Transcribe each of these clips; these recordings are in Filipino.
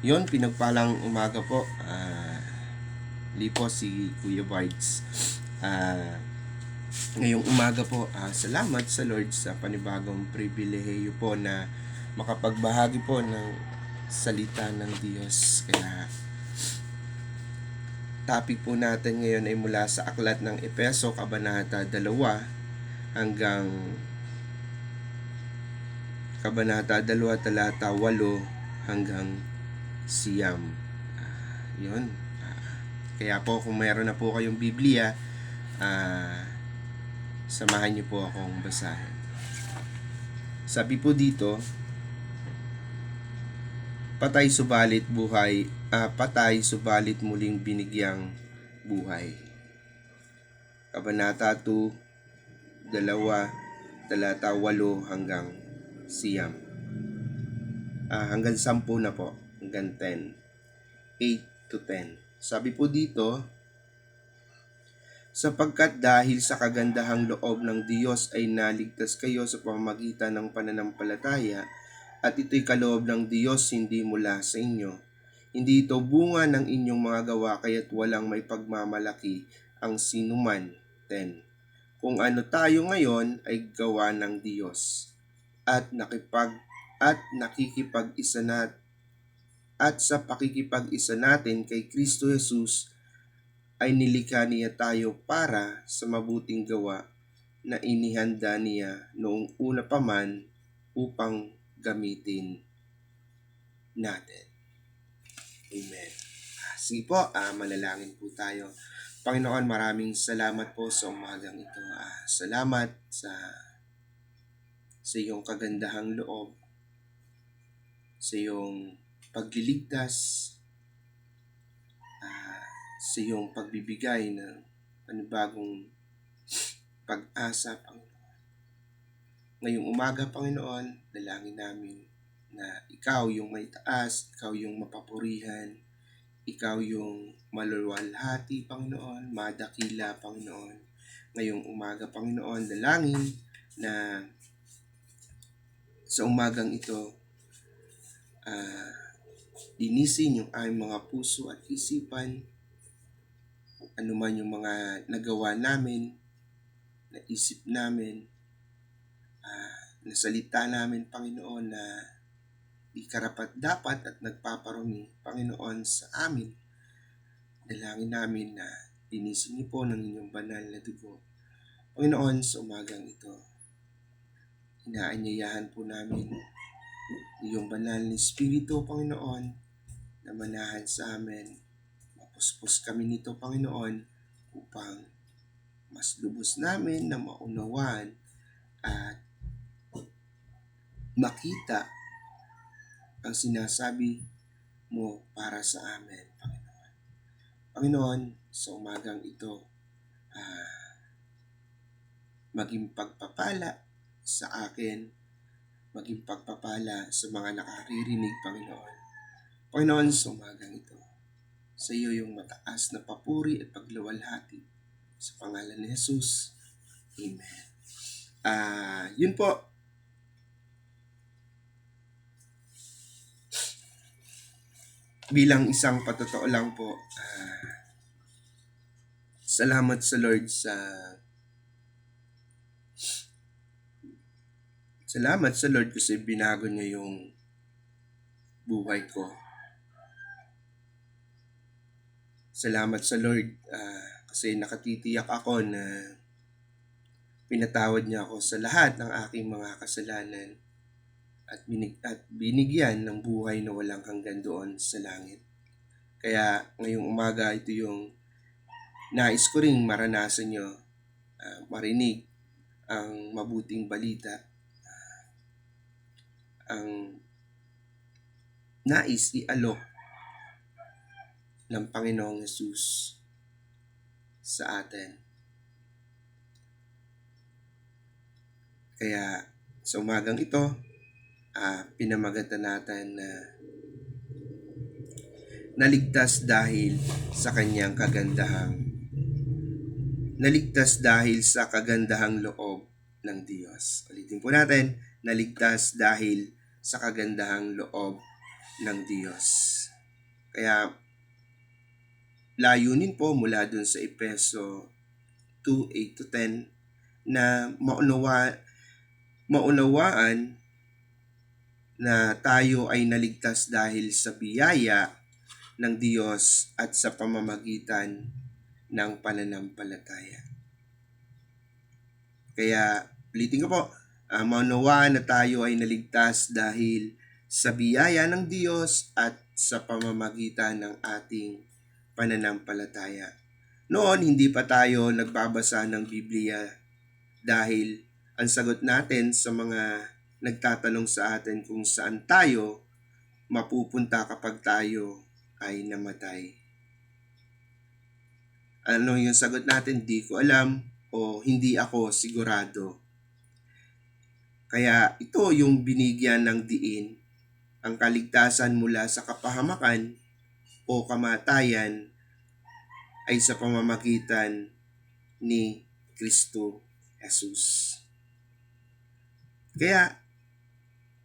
Yon, pinagpalang umaga po. Ah, lipo si Kuya Bards. Ah, ngayong umaga po, ah, salamat sa Lord sa panibagong pribilehiyo po na makapagbahagi po ng salita ng Diyos. Kaya topic po natin ngayon ay mula sa aklat ng Epeso, Kabanata 2 hanggang Kabanata 2, talata 8 hanggang siyam. Ah, yun. Ah, kaya po kung mayroon na po kayong Biblia, ah, samahan niyo po akong basahin. Sabi po dito, patay subalit buhay, ah, patay subalit muling binigyang buhay. Kabanata 2, dalawa, talata 8 hanggang siyam. Ah, hanggang 10 na po, hanggang 10. 8 to 10. Sabi po dito, sapagkat dahil sa kagandahang loob ng Diyos ay naligtas kayo sa pamamagitan ng pananampalataya at ito'y kaloob ng Diyos hindi mula sa inyo. Hindi ito bunga ng inyong mga gawa kaya't walang may pagmamalaki ang sinuman. 10. Kung ano tayo ngayon ay gawa ng Diyos at nakipag at nakikipag-isa nat at sa pakikipag-isa natin kay Kristo Jesus ay nilikha niya tayo para sa mabuting gawa na inihanda niya noong una pa man upang gamitin natin. Amen. Ah, Sige po, ah, manalangin po tayo. Panginoon, maraming salamat po sa umagang ito. Ah, salamat sa sa iyong kagandahang loob, sa iyong pagliligtas, ah, sa iyong pagbibigay ng panibagong pag-asa, Panginoon. Ngayong umaga, Panginoon, dalangin namin na ikaw yung may taas, ikaw yung mapapurihan, ikaw yung maluwalhati, Panginoon, madakila, Panginoon. Ngayong umaga, Panginoon, dalangin na sa umagang ito, ah, linisin yung aming mga puso at isipan, ano yung mga nagawa namin, naisip namin, ah, nasalita namin, Panginoon, na di karapat dapat at nagpaparumi, Panginoon, sa amin. Dalangin namin na linisin niyo po ng inyong banal na dugo. Panginoon, sa umagang ito, inaanyayahan po namin iyong banal na Espiritu, Panginoon, na manahan sa amin. Mapuspos kami nito, Panginoon, upang mas lubos namin na maunawaan at makita ang sinasabi mo para sa amin, Panginoon. Panginoon, sa umagang ito, ah, maging pagpapala sa akin, maging pagpapala sa mga nakaririnig, Panginoon. Panginoon, sa umagang ito, sa iyo yung mataas na papuri at pagluwalhati sa pangalan ni Jesus. Amen. Ah, yun po. Bilang isang patotoo lang po, ah, salamat sa Lord sa Salamat sa Lord kasi binago niya yung buhay ko. Salamat sa Lord ah, kasi nakatitiyak ako na pinatawad niya ako sa lahat ng aking mga kasalanan at, binig, at binigyan ng buhay na walang hanggan doon sa langit. Kaya ngayong umaga ito yung nais ko ring maranasan nyo, ah, marinig ang mabuting balita ang nais ialok ng Panginoong Yesus sa atin. Kaya sa umagang ito, ah, pinamagatan natin na naligtas dahil sa kanyang kagandahang naligtas dahil sa kagandahang loob ng Diyos. Ulitin po natin, naligtas dahil sa kagandahang loob ng Diyos. Kaya layunin po mula dun sa Epeso 2, 8 to 10 na maunawa, maunawaan na tayo ay naligtas dahil sa biyaya ng Diyos at sa pamamagitan ng pananampalataya. Kaya, ulitin ko po, uh, maunawaan na tayo ay naligtas dahil sa biyaya ng Diyos at sa pamamagitan ng ating pananampalataya. Noon, hindi pa tayo nagbabasa ng Biblia dahil ang sagot natin sa mga nagtatanong sa atin kung saan tayo mapupunta kapag tayo ay namatay. Ano yung sagot natin? Di ko alam o hindi ako sigurado. Kaya ito yung binigyan ng diin, ang kaligtasan mula sa kapahamakan o kamatayan ay sa pamamagitan ni Kristo Jesus. Kaya,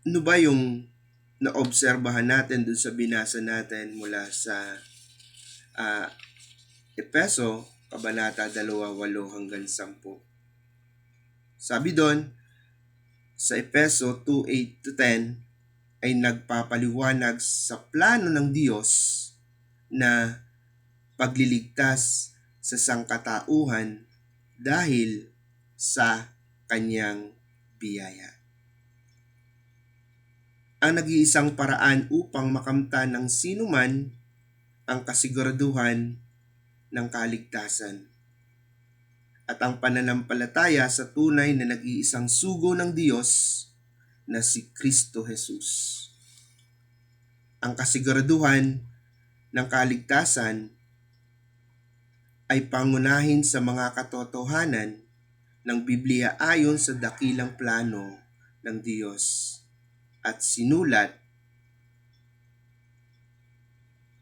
ano ba yung naobserbahan natin dun sa binasa natin mula sa uh, Epeso, Kabanata 2, 8 hanggang 10. Sabi doon, sa Epeso 2, 8 to 10, ay nagpapaliwanag sa plano ng Diyos na pagliligtas sa sangkatauhan dahil sa kanyang biyaya ang nag-iisang paraan upang makamtan ng sinuman ang kasiguraduhan ng kaligtasan at ang pananampalataya sa tunay na nag-iisang sugo ng Diyos na si Kristo Jesus. Ang kasiguraduhan ng kaligtasan ay pangunahin sa mga katotohanan ng Biblia ayon sa dakilang plano ng Diyos at sinulat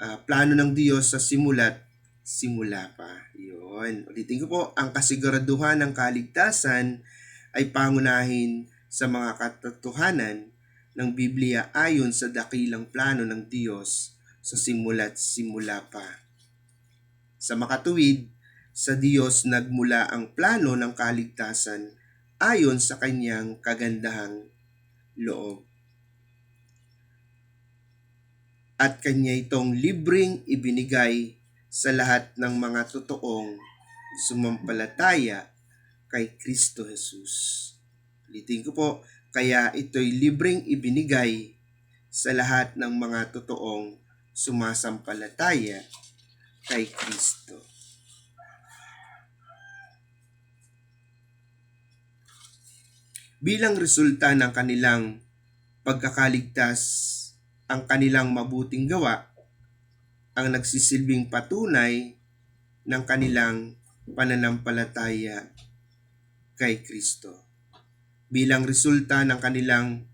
uh, plano ng Diyos sa simulat simula pa. Yun. Ulitin ko po, ang kasiguraduhan ng kaligtasan ay pangunahin sa mga katotohanan ng Biblia ayon sa dakilang plano ng Diyos sa simula't simula pa. Sa makatuwid, sa Diyos nagmula ang plano ng kaligtasan ayon sa kanyang kagandahang loob. at kanya itong libreng ibinigay sa lahat ng mga totoong sumampalataya kay Kristo Jesus. Ulitin ko po, kaya ito'y libreng ibinigay sa lahat ng mga totoong sumasampalataya kay Kristo. Bilang resulta ng kanilang pagkakaligtas ang kanilang mabuting gawa ang nagsisilbing patunay ng kanilang pananampalataya kay Kristo. Bilang resulta ng kanilang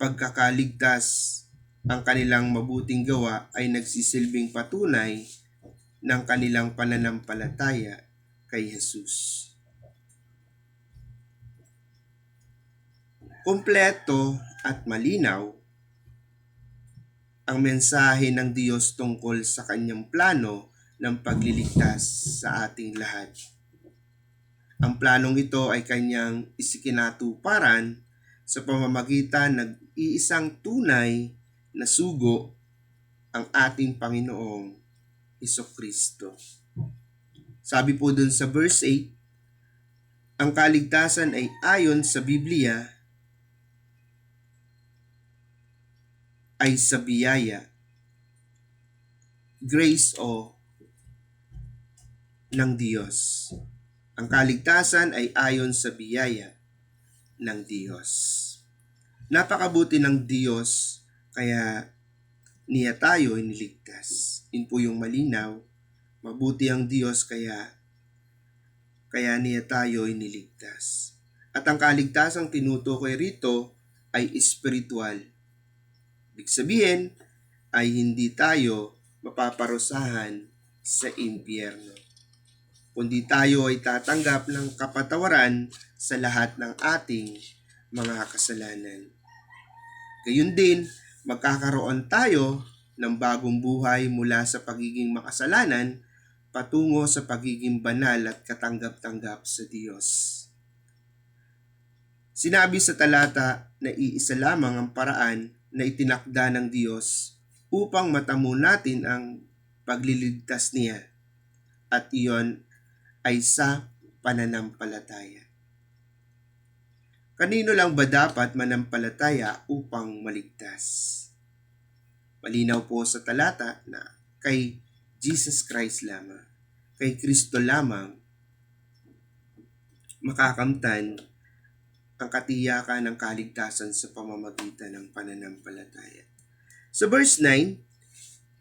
pagkakaligtas, ang kanilang mabuting gawa ay nagsisilbing patunay ng kanilang pananampalataya kay Jesus. Kompleto at malinaw ang mensahe ng Diyos tungkol sa kanyang plano ng pagliligtas sa ating lahat. Ang planong ito ay kanyang isikinatuparan sa pamamagitan ng iisang tunay na sugo ang ating Panginoong Iso Kristo. Sabi po dun sa verse 8, ang kaligtasan ay ayon sa Biblia ay sa biyaya, grace o ng Diyos. Ang kaligtasan ay ayon sa biyaya ng Diyos. Napakabuti ng Diyos kaya niya tayo iniligtas. Yun po yung malinaw. Mabuti ang Diyos kaya kaya niya tayo iniligtas. At ang kaligtasang tinutukoy rito ay espiritual Ibig sabihin ay hindi tayo mapaparusahan sa impyerno. Kundi tayo ay tatanggap ng kapatawaran sa lahat ng ating mga kasalanan. Gayun din, magkakaroon tayo ng bagong buhay mula sa pagiging makasalanan patungo sa pagiging banal at katanggap-tanggap sa Diyos. Sinabi sa talata na iisa lamang ang paraan na itinakda ng Diyos upang matamo natin ang pagliligtas niya at iyon ay sa pananampalataya. Kanino lang ba dapat manampalataya upang maligtas? Malinaw po sa talata na kay Jesus Christ lamang, kay Kristo lamang makakamtan ang katiyakan ng kaligtasan sa pamamagitan ng pananampalataya. Sa verse 9,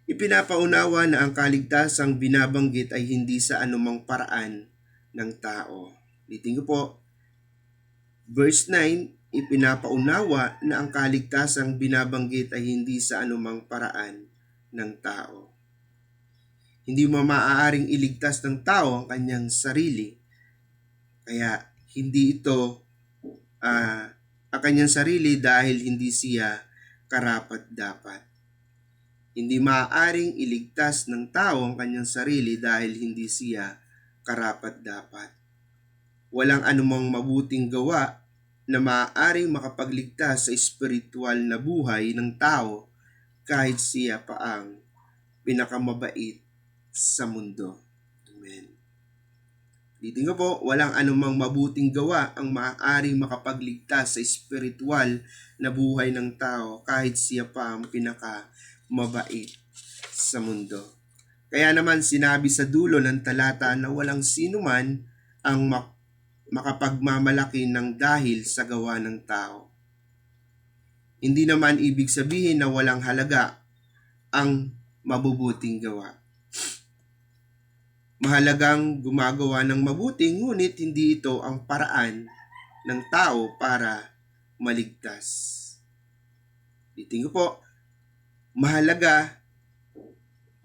ipinapaunawa na ang kaligtasang binabanggit ay hindi sa anumang paraan ng tao. Litin po, verse 9, ipinapaunawa na ang kaligtasang binabanggit ay hindi sa anumang paraan ng tao. Hindi mo maaaring iligtas ng tao ang kanyang sarili. Kaya hindi ito uh, ang kanyang sarili dahil hindi siya karapat dapat. Hindi maaaring iligtas ng tao ang kanyang sarili dahil hindi siya karapat dapat. Walang anumang mabuting gawa na maaaring makapagligtas sa espiritual na buhay ng tao kahit siya pa ang pinakamabait sa mundo. Amen. Dito nga po, walang anumang mabuting gawa ang maaaring makapagligtas sa espiritual na buhay ng tao kahit siya pa ang pinaka mabait sa mundo. Kaya naman sinabi sa dulo ng talata na walang sino man ang mak- makapagmamalaki ng dahil sa gawa ng tao. Hindi naman ibig sabihin na walang halaga ang mabubuting gawa. Mahalagang gumagawa ng mabuti ngunit hindi ito ang paraan ng tao para maligtas. Titingin po, mahalaga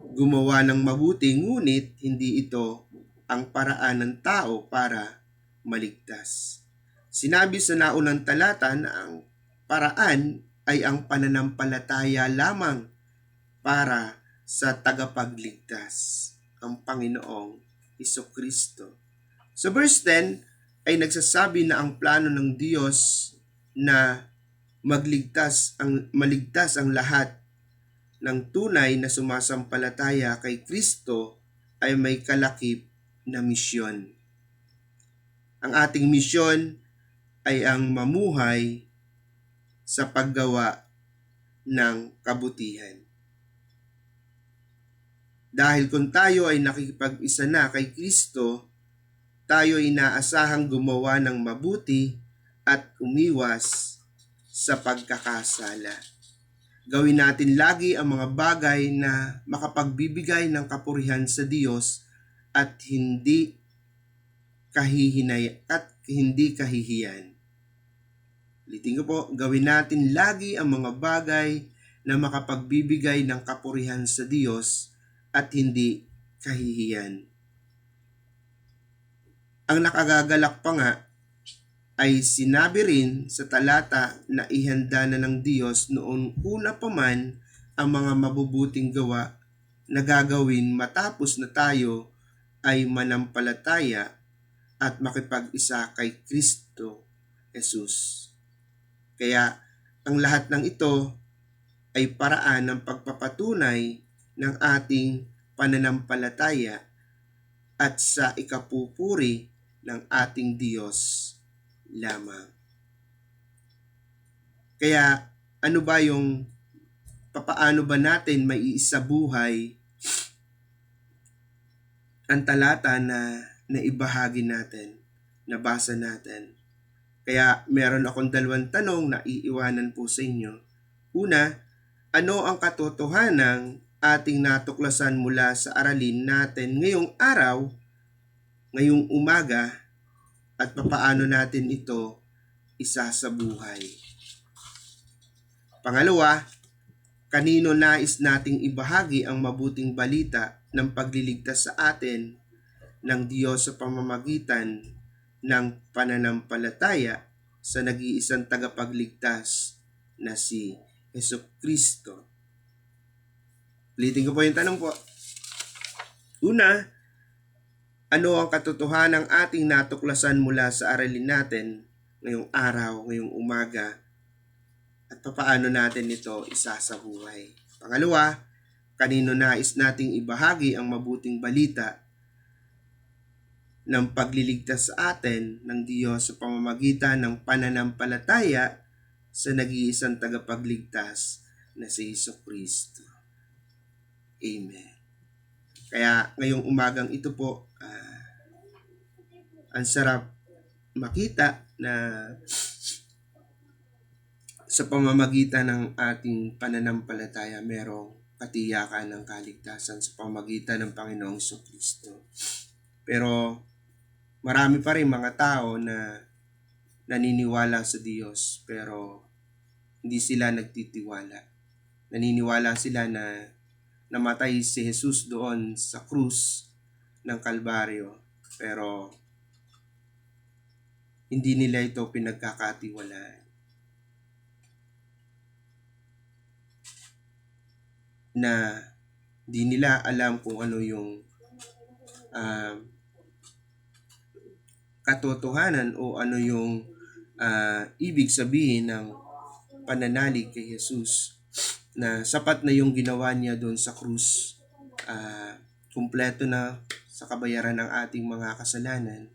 gumawa ng mabuti ngunit hindi ito ang paraan ng tao para maligtas. Sinabi sa naunang talata na ang paraan ay ang pananampalataya lamang para sa tagapagligtas ang Panginoong Iso Kristo. Sa verse 10 ay nagsasabi na ang plano ng Diyos na magligtas ang maligtas ang lahat ng tunay na sumasampalataya kay Kristo ay may kalakip na misyon. Ang ating misyon ay ang mamuhay sa paggawa ng kabutihan. Dahil kung tayo ay nakikipag-isa na kay Kristo, tayo ay inaasahang gumawa ng mabuti at umiwas sa pagkakasala. Gawin natin lagi ang mga bagay na makapagbibigay ng kapurihan sa Diyos at hindi kahihinay at hindi kahihiyan. Ulitin ko po, gawin natin lagi ang mga bagay na makapagbibigay ng kapurihan sa Diyos at hindi kahihiyan. Ang nakagagalak pa nga ay sinabi rin sa talata na ihanda na ng Diyos noon una pa man ang mga mabubuting gawa na gagawin matapos na tayo ay manampalataya at makipag-isa kay Kristo Jesus. Kaya ang lahat ng ito ay paraan ng pagpapatunay ng ating pananampalataya at sa ikapupuri ng ating Diyos lamang. Kaya ano ba yung papaano ba natin may buhay ang talata na naibahagi natin, nabasa natin. Kaya meron akong dalawang tanong na iiwanan po sa inyo. Una, ano ang katotohanan ating natuklasan mula sa aralin natin ngayong araw, ngayong umaga, at papaano natin ito isa sa buhay. Pangalawa, kanino nais nating ibahagi ang mabuting balita ng pagliligtas sa atin ng Diyos sa pamamagitan ng pananampalataya sa nag-iisang tagapagligtas na si Yesu Kristo. Ulitin ko po yung tanong po. Una, ano ang katotohanan ng ating natuklasan mula sa aralin natin ngayong araw, ngayong umaga, at papaano natin ito isa sa buhay. Pangalawa, kanino nais nating ibahagi ang mabuting balita ng pagliligtas sa atin ng Diyos sa pamamagitan ng pananampalataya sa nag-iisang tagapagligtas na si Hesus Kristo. Amen. Kaya ngayong umagang ito po, ah, ang sarap makita na sa pamamagitan ng ating pananampalataya merong katiyakan ng kaligtasan sa pamamagitan ng Panginoong Kristo. Pero marami pa rin mga tao na naniniwala sa Diyos pero hindi sila nagtitiwala. Naniniwala sila na namatay si Jesus doon sa krus ng Kalbaryo pero hindi nila ito pinagkakatiwalaan. Na di nila alam kung ano yung um, katotohanan o ano yung ah, ibig sabihin ng pananalig kay Jesus na sapat na yung ginawa niya doon sa krus ah, kumpleto na sa kabayaran ng ating mga kasalanan.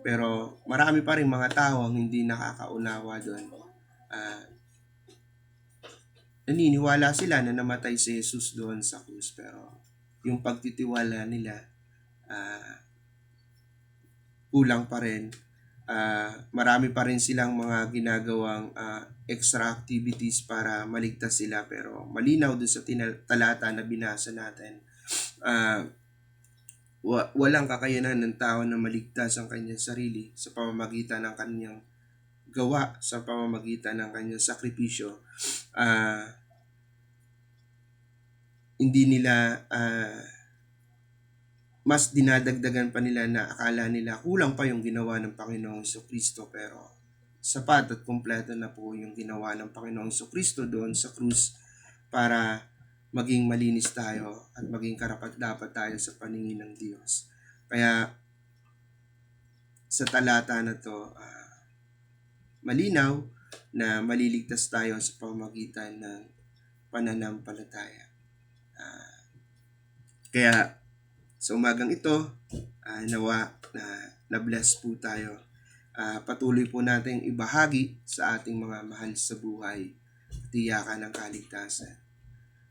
Pero marami pa rin mga tao ang hindi nakakaunawa doon. Ah, naniniwala sila na namatay si Jesus doon sa krus pero yung pagtitiwala nila ah, kulang pa rin. Ah, marami pa rin silang mga ginagawang ah, extra activities para maligtas sila pero malinaw doon sa tinal- talata na binasa natin. ah, wa- walang kakayanan ng tao na maligtas ang kanyang sarili sa pamamagitan ng kanyang gawa sa pamamagitan ng kanyang sakripisyo. Ah, hindi nila ah, mas dinadagdagan pa nila na akala nila kulang pa yung ginawa ng Panginoong Kristo pero sapat at kumpleto na po yung ginawa ng Panginoong Kristo doon sa krus para maging malinis tayo at maging karapat dapat tayo sa paningin ng Diyos. Kaya sa talata na to, ah, malinaw na maliligtas tayo sa pamamagitan ng pananampalataya. Ah, kaya sa umagang ito, ah, nawa na na-bless po tayo. Ah, patuloy po nating ibahagi sa ating mga mahal sa buhay tiyakan ng kaligtasan.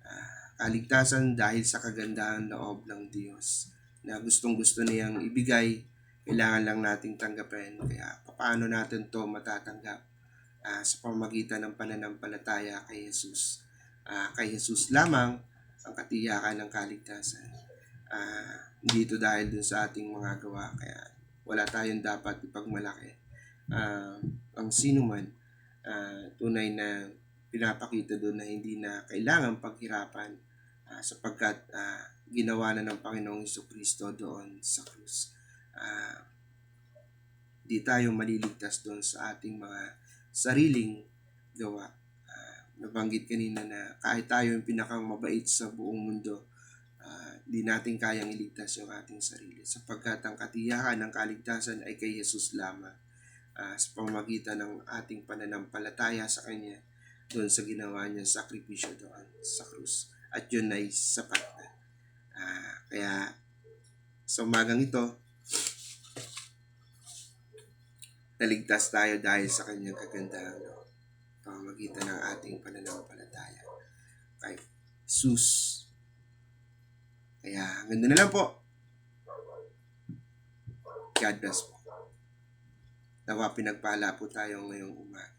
Ah, kaligtasan dahil sa kagandahan loob ng Diyos na gustong gusto niyang ibigay, kailangan lang nating tanggapin. Kaya paano natin to matatanggap Ah, sa pamamagitan ng pananampalataya kay Jesus. Ah, kay Jesus lamang ang katiyakan ng kaligtasan ah hindi ito dahil dun sa ating mga gawa kaya wala tayong dapat ipagmalaki Ah, ang sino man ah, tunay na pinapakita doon na hindi na kailangan paghirapan ah, sapagkat ah, ginawa na ng Panginoong Kristo doon sa krus. Ah, di tayo maliligtas doon sa ating mga sariling gawa. Ah, nabanggit kanina na kahit tayo yung pinakang mabait sa buong mundo, di natin kayang iligtas yung ating sarili sapagkat ang katiyakan ng kaligtasan ay kay Jesus lamang ah, sa pamamagitan ng ating pananampalataya sa Kanya doon sa ginawa niya sakripisyo doon sa krus. At yun ay sapat na. Ah, kaya sa umagang ito, naligtas tayo dahil sa kanyang kagandahan no? pamamagitan ng ating pananampalataya kay Jesus. Kaya doon na lang po. God bless po. Nawa pinagpala po tayo ngayong umaga.